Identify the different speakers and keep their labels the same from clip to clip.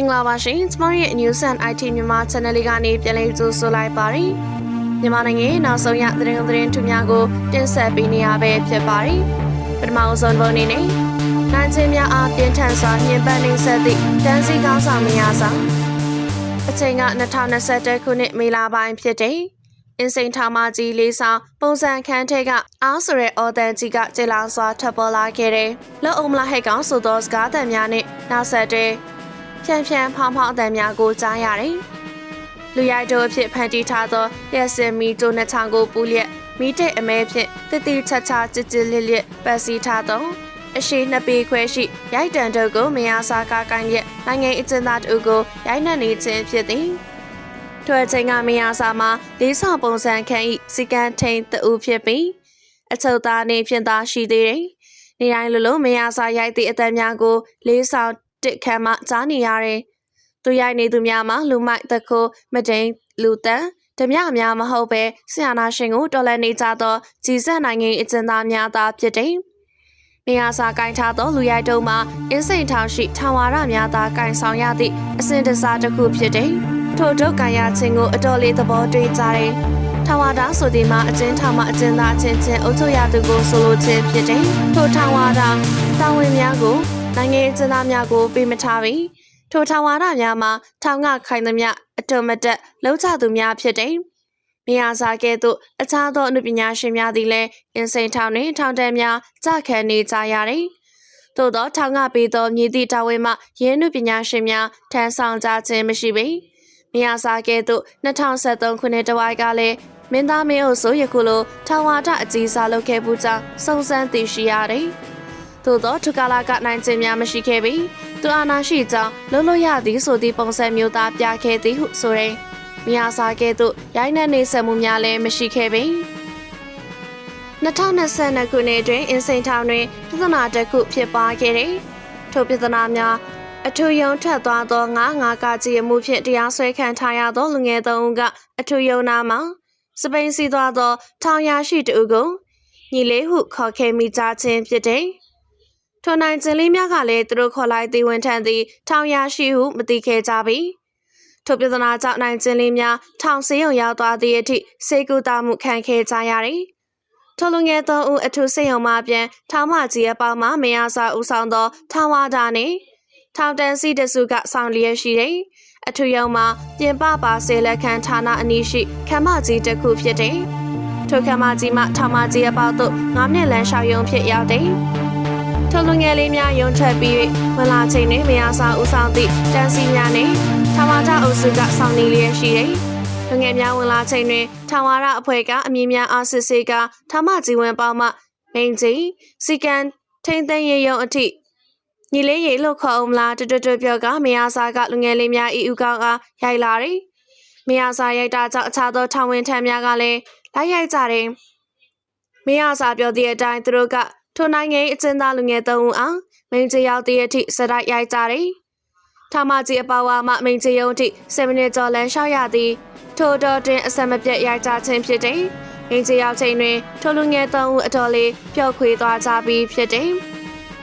Speaker 1: င်္ဂလာပါရှင်ကျမတို့ရဲ့ News and IT မြန်မာ Channel လေးကနေပြန်လည်ကြိုဆိုလိုက်ပါရစေမြန်မာနိုင်ငံရဲ့နောက်ဆုံးရသတင်းသတင်းထူးများကိုတင်ဆက်ပေးနေရပဲဖြစ်ပါတယ်ပထမဆုံးပုံအနေနဲ့နိုင်ချင်းများအားပြင်းထန်စွာညှဉ်းပန်းနှိပ်စက်သည့်တန်းစီကောင်းဆောင်များဆောင်အချိန်က2021ခုနှစ်မေလပိုင်းဖြစ်တဲ့အင်းစိန်ထာမကြီးလေးဆောင်ပုံစံခန်းထဲကအားဆိုတဲ့အော်တန်ကြီးကကျေလောင်စွာထပ်ပေါ်လာခဲ့တယ်။လောအုံမလာဟဲ့ကောင်ဆိုသောစကားသံများနဲ့နောက်ဆက်တွဲ ဖြန်းဖြန်းဖောင်းဖောင်းအသံများကိုကြားရတယ်။လူရိုက်တို့အဖြစ်ဖန်တီးထားသောရက်စင်မီတို့နှစ်ချောင်းကိုပူလျက်မိတဲ့အမဲဖြင့်တတိချာချာကြစ်ကြစ်လစ်လစ်ပတ်စီထားသောအရှိနှစ်ပေခွဲရှိရိုက်တံတို့ကိုမယားစားကားကိုင်းရက်နိုင်ငံအကျဉ်းသားတို့ကိုရိုက်နှက်နေခြင်းဖြစ်သည်။ထွက်ချိန်ကမယားစားမှာလေးဆောင်ပုံစံခန့်ဤစီကံထိန်တူဖြစ်ပြီးအချုပ်သားနေဖြင့်သာရှိသေးတယ်။နေတိုင်းလိုလိုမယားစားရိုက်သည့်အသက်များကိုလေးဆောင် တစ်ခမ်းမှကြားနေရတယ်။သူရိုက်နေသူများမှာလူမိုက်တခိုးမတိန်လူတန်ဓမြများမဟုတ်ပဲဆရာနာရှင်ကိုတော်လှန်နေကြသောကြည်စက်နိုင်ငံအကျဉ်းသားများသာဖြစ်တယ်။နေရာစာကင်ထားသောလူရိုက်တုံးမှာအင်းစိန်ထောင်ရှိထောင်ဝါရများသာကင်ဆောင်ရသည့်အစဉ်တစားတစ်ခုဖြစ်တယ်။ထို့ဒုက္ခရခြင်းကိုအတော်လေးသဘောတွေ့ကြတယ်။ထောင်ဝါဒဆိုဒီမှာအကျဉ်းထောင်မှာအကျဉ်းသားချင်းချင်းအုပ်ချုပ်ရသူကိုဆိုလိုခြင်းဖြစ်တယ်။ထို့ထောင်ဝါဒတာဝန်များကို နိုင်ငံအကျဉ်းသားများကိုပေးမထားပြီးထိုထောင်ဝါဒများမှာထောင်ကခိုင်သမျှအတုံမတက်လှုပ်ချသူများဖြစ်တယ်။မြာစာကဲ့သို့အခြားသောအနုပညာရှင်များသည်လည်းအင်းစိန်ထောင်တွင်ထောင်တန်းများကြခံနေကြရတယ်။သို့သောထောင်ကပေးသောမြည်သည့်တာဝန်မှရင်းနှုပညာရှင်များထမ်းဆောင်ကြခြင်းမရှိပေ။မြာစာကဲ့သို့2023ခုနှစ်တဝိုက်ကလည်းမင်းသားမင်းအုပ်ဆိုယခုလိုထောင်ဝါဒအကြီးစားလုပ်ခဲ့မှုကြောင့်စုံစမ်းသိရှိရတယ်။ သို့သောထုကာလာကနိုင်ခြင်းများမရှိခဲ့ပြီးသူအာနာရှိကြောင်းလုံးလို့ရသည်ဆိုသည့်ပုံစံမျိုးသားပြခဲ့သည်ဟုဆိုရင်မြာစာကဲ့သို့ရိုင်းနှက်နေဆက်မှုများလည်းမရှိခဲ့ပေ2022ခုနှစ်တွင်အင်းစိန်ထောင်တွင်ပြဿနာတစ်ခုဖြစ်ပွားခဲ့တယ်။ထိုပြဿနာများအထူယုံထက်သွားသောငါးငါးကကြည်မှုဖြင့်တရားစွဲခံထားရသောလူငယ်သုံးဦးကအထူယုံနာမှာစပိန်စီသွားသောထောင်ရရှိတူကိုညီလေးဟုခေါ်ခဲ့မိကြခြင်းဖြစ်တယ်။ ထိုနိုင်ကျင်လေးများကလည်းသူတို့ခေါ်လိုက်သေးဝင်ထန်သည်ထောင်ရရှိဟုမသိခဲ့ကြပြီ။ထိုပြဿနာကြောင့်နိုင်ကျင်လေးများထောင်စည်းရုံရောက်သွားသည့်အထိစေကူတာမှုခံခဲ့ကြရတယ်။ထိုလူငယ်သုံးဦးအထူးစိတ်ယုံမှပြန်ထောင်မကြီးအပေါင်းမှမယားစာဦးဆောင်သောထောင်ဝါဒနှင့်ထောင်တန်းစီတစုကဆောင်လျက်ရှိတယ်။အထူးယုံမှာပြင်ပပါစေလက်ခံဌာနအနီးရှိခမ်းမကြီးတစ်ခုဖြစ်တယ်။ထိုခမ်းမကြီးမှထောင်မကြီးအပေါင်းသို့၅မိနစ်လမ်းလျှောက်ရုံဖြစ်ရောက်တယ်။ ထိုလူငယ်လေးများယုံထွက်ပြီးဝင်လာချိန်တွင်မယားစာဦးဆောင်သည့်တန်းစီများနှင့်ထောင်ဝါဒအုပ်စုကဆောင်နေလျက်ရှိတယ်။လူငယ်များဝင်လာချိန်တွင်ထောင်ဝါဒအဖွဲ့ကအမည်များအားစစ်ဆေးကထောင်မကြီးဝင်ပေါင်းမှမိန်ကြီးစီကန်ထိမ့်သိမ်းရရုံအထိညီလေးရေလို့ခေါ်အောင်မလားတွတ်တွတ်ပြောကမယားစာကလူငယ်လေးများဤဥကောင်းအားရိုက်လာတယ်။မယားစာရိုက်တာကြောင့်အခြားသောထောင်ဝင်ထမ်းများကလည်းလိုက်ရိုက်ကြတယ်။မယားစာပြောတဲ့အတိုင်းသူတို့က ထိုနိုင်ငံအကျဉ်းသားလူငယ်သုံးဦးအောင်မင်းကြီးရောက်တဲ့အထိစတိုက်ရိုက်ကြတယ်။ထာမကြီးအပါဝါမှမင်းကြီးရုံးထိ7မိနစ်ကျော်လမ်းလျှောက်ရသည်ထိုတော်တွင်အဆက်မပြတ်ရိုက်ကြခြင်းဖြစ်တယ်။မင်းကြီးရောက်ချိန်တွင်ထိုလူငယ်သုံးဦးအတော်လေးပျော့ခွေသွားကြပြီးဖြစ်တယ်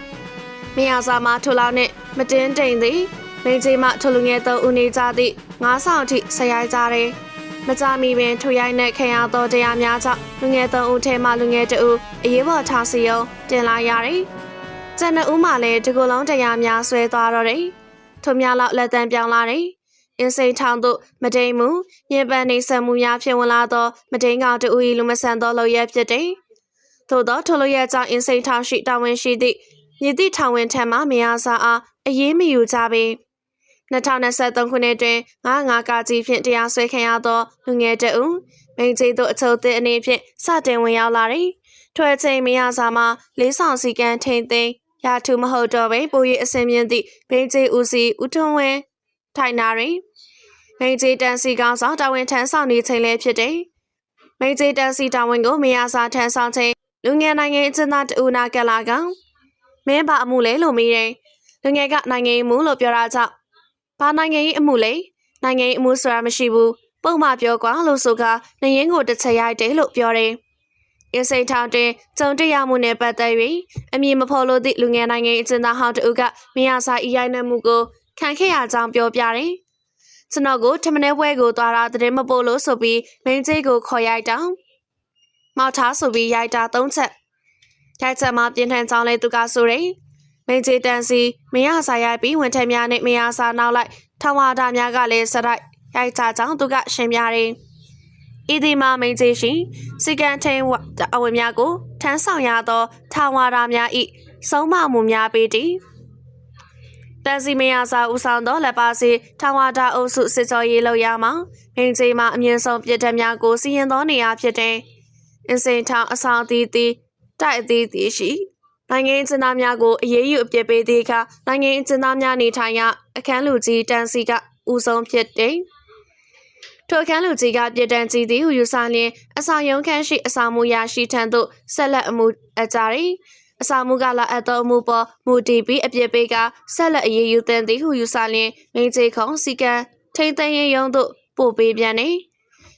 Speaker 1: ။မယားစာမထိုလောက်နဲ့မတင်းတိမ်သည်မင်းကြီးမှထိုလူငယ်သုံးဦးနေကြသည့်ငါးဆောင်အထိဆက်ရိုက်ကြတယ်။ မကြမီပင်ထိုရိုက်နဲ့ခင်ရသောတရားများကြောင့်လူငယ်သုံးဦးထဲမှလူငယ်တဦးအရေးပေါ်ထားစီယုံတင်လာရတယ်။ကျန်တဲ့ဦးမှလည်းဒီကိုယ်လုံးတရားများဆွဲသွားတော့တယ်။ထိုများလောက်လက်တန်းပြောင်းလာတယ်။အင်းစိန်ထောင်သို့မတိမ်မှုညင်ပန်းနေဆက်မှုများဖြစ်ဝင်လာသောမတိမ်ကောင်တူဤလူမဆန်သောလောက်ရဖြစ်တယ်။သို့သောထိုလိုရကြောင့်အင်းစိန်ထောင်ရှိတာဝန်ရှိသည့်မြစ်သည့်ထောင်ဝင်ထံမှမယားစားအားအရေးမယူကြပေ 2023ခုနှစ်တွင်ငါးငါးကကြီးဖြင့်တရားစွဲခံရသောလူငယ်တအုပ်မိန်ကြီးတို့အချုပ်သည့်အနေဖြင့်စတင်ဝင်ရောက်လာသည်ထွက်ချိန်မယားစားမှလေးဆောင်စီကံထိန်သိမ်းရာထူမဟုတ်တော့ပေပို၍အစင်မြင့်သည့်ဘိန်းကြီးဦးစီဦးထွန်းဝင်းထိုင်နာတွင်မိန်ကြီးတန်စီကောင်းဆောင်တာဝန်ထမ်းဆောင်နေချိန်လည်းဖြစ်တယ်မိန်ကြီးတန်စီတာဝန်ကိုမယားစားထမ်းဆောင်ချိန်လူငယ်နိုင်ငံအကျဉ်းသားတဦးနာကလာကောင်မင်းဘာအမှုလဲလို့မေးတယ်။လူငယ်ကနိုင်ငံရေးမှုလို့ပြောတာကြောင့် ဘာနိုင်ငံရေးအမှုလဲ။နိုင်ငံရေးအမှုဆိုတာမရှိဘူး။ပုံမှပြောကွာလို့ဆိုကနေရင်ကိုတစ်ချက်ရိုက်တယ်လို့ပြောတယ်။အင်းစိန်ထောင်တွင်ကျုံတရားမှုနဲ့ပတ်သက်၍အမည်မဖော်လို့သည့်လူငယ်နိုင်ငံအကျဉ်းသားဟောင်းတဦးကမရစာအီရိုက်နှက်မှုကိုခံခဲ့ရကြောင်းပြောပြတယ်။ကျွန်တော်ကိုထမင်းပွဲကိုသွားတာတရင်မပို့လို့ဆိုပြီးမင်းကြီးကိုခေါ်ရိုက်တောင်းမောက်ထားဆိုပြီးရိုက်တာ၃ချက်ရိုက်ချက်မှာပြင်းထန်ကြောင်းလဲသူကဆိုတယ်။ မင်းကြီးတန်စီမရစာရိုက်ပြီးဝင်ထက်များနဲ့မရစာနောက်လိုက်ထောင်ဝါဒများကလည်းစတိုက်ရိုက်ချကြောင်းသူကရှင်းပြတယ်။ဤဒီမှာမင်းကြီးရှိစီကန်ထိန်အဝင်များကိုထမ်းဆောင်ရသောထောင်ဝါဒများဤဆုံးမမှုများပေတည်တန်စီမယာစာဦးဆောင်သောလက်ပါစီထောင်ဝါဒအုပ်စုစစ်ကြောရေးလောက်ရမှာမင်းကြီးမှာအမြင့်ဆုံးပြစ်ဒဏ်များကိုစီရင်သောနေရာဖြစ်တဲ့အင်းစိန်ထောင်အဆောင်အသီးသီးတိုက်အသီးသီးရှိ နိုင်ငံကျင်းသားများကိုအရေးယူအပြစ်ပေးသည့်အခါနိုင်ငံကျင်းသားများနေထိုင်ရအခန်းလူကြီးတန်စီကဦးဆုံးဖြစ်တဲ့ထိုအခန်းလူကြီးကပြည်တန်ကြီးသည်ဟူယူဆလျင်အဆောင်ရုံးခန်းရှိအဆောင်မူရရှိထံသို့ဆက်လက်အမှုအကြရီအဆောင်မူကလာအပ်သောအမှုပေါ်မူတည်ပြီးအပြစ်ပေးကဆက်လက်အရေးယူတဲ့သည်ဟူယူဆလျင်မင်းကြီးခုံစီကံထိမ့်သိမ်းရင်ရုံးသို့ပို့ပေးပြန်နေ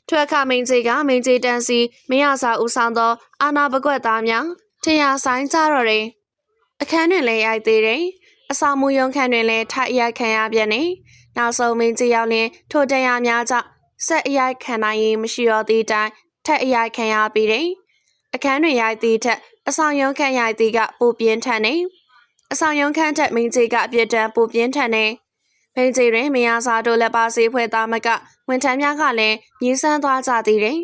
Speaker 1: ထွက်ခမင်းကြီးကမင်းကြီးတန်းစီမရစာဦးဆောင်သောအာနာပကွက်သားများ ထင်ရဆိုင်ကြတော့တယ်အခန်းတွင်လည်းရိုက်သေးတယ်အဆောင်မူရုံခန်းတွင်လည်းထိုက်ရိုက်ခံရပြန်နေနောက်ဆုံးမင်းကြီးရောက်လင်ထိုတရားများကြောင့်ဆက်အရိုက်ခံနိုင်ရင်မရှိတော့သည့်တိုင်ထက်အရိုက်ခံရပြီးတယ်အခန်းတွင်ရိုက်သည့်ထက်အဆောင်ရုံခန်းရိုက်သည့်ကပိုပြင်းထန်နေအဆောင်ရုံခန်းထက်မင်းကြီးကအပြစ်ဒဏ်ပိုပြင်းထန်နေမင်းကြီးတွင်မယားစာတို့လက်ပါစေးဖွဲ့သားမကဝန်ထမ်းများကလည်းမြင်းစမ်းသွားကြသေးတယ်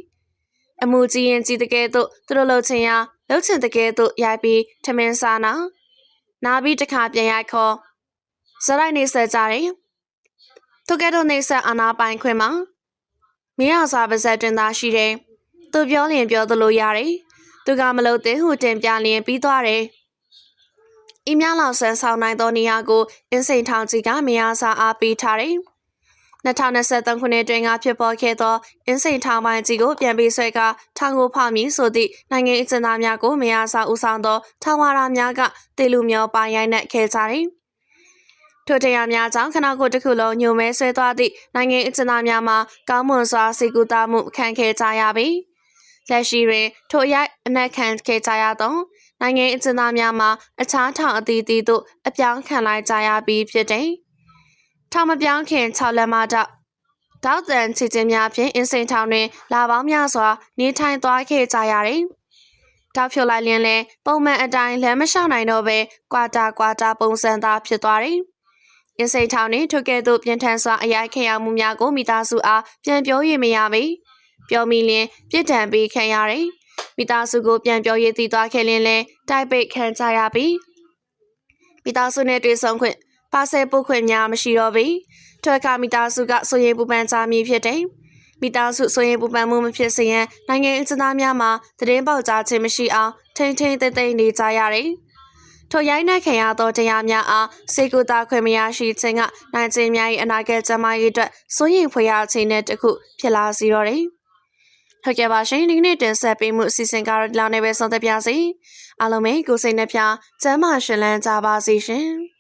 Speaker 1: အမှုကြီးရင်ကြီးတကယ်တော့သူတို့လှုပ်ချင်ရ လှုပ်ချင်တကယ်တော့ရိုက်ပြီးထမင်းစားနာနာပြီးတစ်ခါပြန်ရိုက်ခေါ်ဇရိုက်နေဆက်ကြတယ်သူကဲတော့နေဆက်အာနာပိုင်ခွင်မှာမင်းအောင်စာပါဇက်တွင်သာရှိတယ်သူပြောလျင်ပြောသလိုရတယ်သူကမလို့တဲ့ဟူတင်ပြလျင်ပြီးသွားတယ်အီးမြလောက်ဆန်းဆောင်နိုင်သောနေရာကိုအင်းစိန်ထောင်ကြီးကမင်းအားစာအားပေးထားတယ် 2023ခုနှစ်တွင်ကဖြစ်ပေါ်ခဲ့သောအင်းစိန်ထောင်ပိုင်းကြီးကိုပြန်ပြီးဆွဲကထောင်ကိုဖောက်မည်ဆိုသည့်နိုင်ငံအကျဉ်းသားများကိုမယားစာဦးဆောင်သောထောင်ဝါရာများကတေလူမျိုးပါရိုက်နှက်ခဲ့ကြသည်။ထိုတရားများကြောင့်ခဏကိုတစ်ခုလုံးညိုမဲဆွဲသွားသည့်နိုင်ငံအကျဉ်းသားများမှာကောင်းမွန်စွာစေကူတာမှုခံခဲ့ကြရပြီ။လက်ရှိတွင်ထိုအရိုက်အနက်ခံခဲ့ကြရသောနိုင်ငံအကျဉ်းသားများမှာအခြားထောင်အသီးသီးသို့အပြောင်းခံလိုက်ကြရပြီးဖြစ်တယ်။ ထောင်မပြောင်းခင်6လက်မတော့တောက်တန်ချီချင်းများဖြင့်အင်းစိန်ထောင်တွင်လာပေါင်းများစွာနေထိုင်သွားခဲ့ကြရတယ်။တောက်ဖြိုလိုက်လင်းလဲပုံမှန်အတိုင်းလမ်းမလျှောက်နိုင်တော့ပဲကွာတာကွာတာပုံစံသားဖြစ်သွားတယ်။အင်းစိန်ထောင်တွင်ထိုကဲ့သို့ပြင်းထန်စွာအရိုက်ခံရမှုများကိုမိသားစုအားပြန်ပြောရမရပေ။ပြောမိလင်းပြစ်ဒဏ်ပေးခံရတယ်။မိသားစုကိုပြန်ပြောရည်တည်သွားခဲ့လင်းလဲတိုက်ပိတ်ခံကြရပြီ။မိသားစုနဲ့တွေ့ဆုံခွင့် ပါဆယ်ပုတ်ခွင့်များမရှိတော့ပေထွက်ကမိသားစုကဆိုရင်ပူပန်ကြမည်ဖြစ်တယ်မိသားစုဆိုရင်ပူပန်မှုမဖြစ်စေရန်နိုင်ငံအကျဉ်းသားများမှာသတင်းပေါက်ကြားခြင်းမရှိအောင်ထိမ့်ထိမ့်သိမ့်သိမ့်နေကြရတယ်ထိုရိုင်းနှက်ခံရသောတရားများအားစေကူတာခွင့်မရရှိခြင်းကနိုင်ခြင်းများ၏အနာဂတ်ကျမရေးအတွက်စိုးရိမ်ဖွယ်ရာခြင်းနဲ့တခုဖြစ်လာစေတော့တယ်။ဟုတ်ကဲ့ပါရှင်ဒီနေ့တင်ဆက်ပေးမှုအစီအစဉ်ကတော့ဒီလောက်နဲ့ပဲဆုံးသက်ပါစေ။အားလုံးပဲကိုယ်စိတ်နှပြကျမ်းမာရှင်လန်းကြပါစေရှင်။